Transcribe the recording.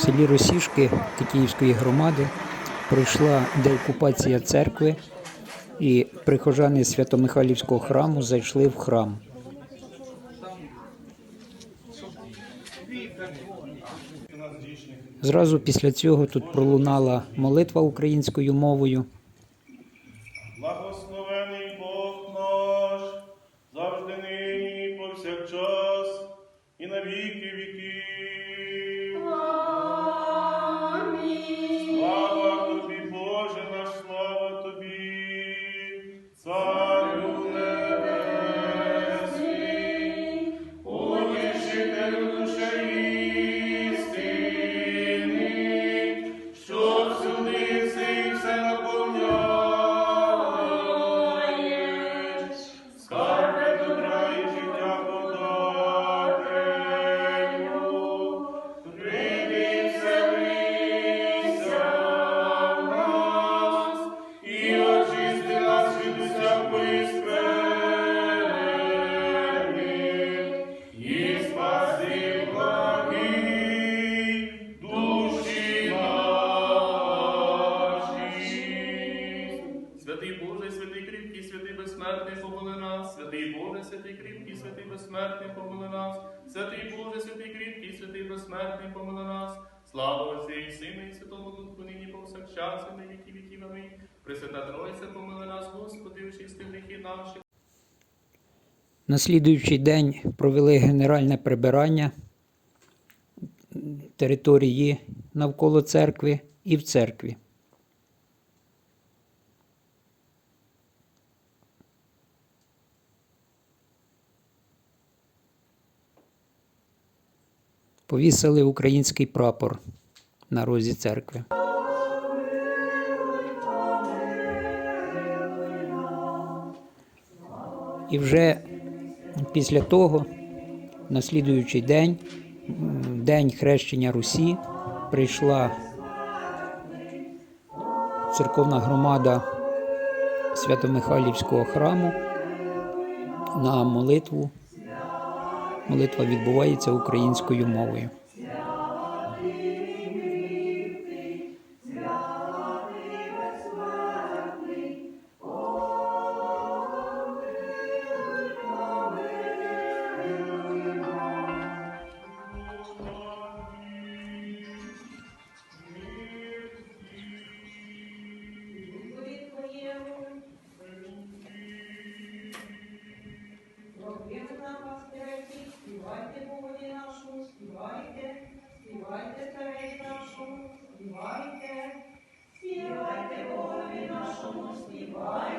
селі Росішки Тетіївської громади пройшла деокупація церкви, і прихожани Свято-Михайлівського храму зайшли в храм. Зразу після цього тут пролунала молитва українською мовою. Благословений Бог наш, завжди нині, повсякчас, і на віки віків. Безсмертний, помили нас, святий Боже, святий кріпкий, святий безсмертний, помили нас, святий Боже, святий кріпкий, святий безсмертний, помили нас. Слава Отцю і Сину і Святому Духу, нині повсякчас і на віки віків. Амінь. Пресвята Тройця, помили нас, Господи, очисти гріхи наші. На слідуючий день провели генеральне прибирання території навколо церкви і в церкві. Повісили український прапор на розі церкви. І вже після того, на слідуючий день, день хрещення Русі, прийшла церковна громада Свято-Михайлівського храму на молитву. Молитва відбувається українською мовою. Духові співайте Богові нашу, співайте, співайте цареві нашому, співайте, співайте Богові нашому, співайте.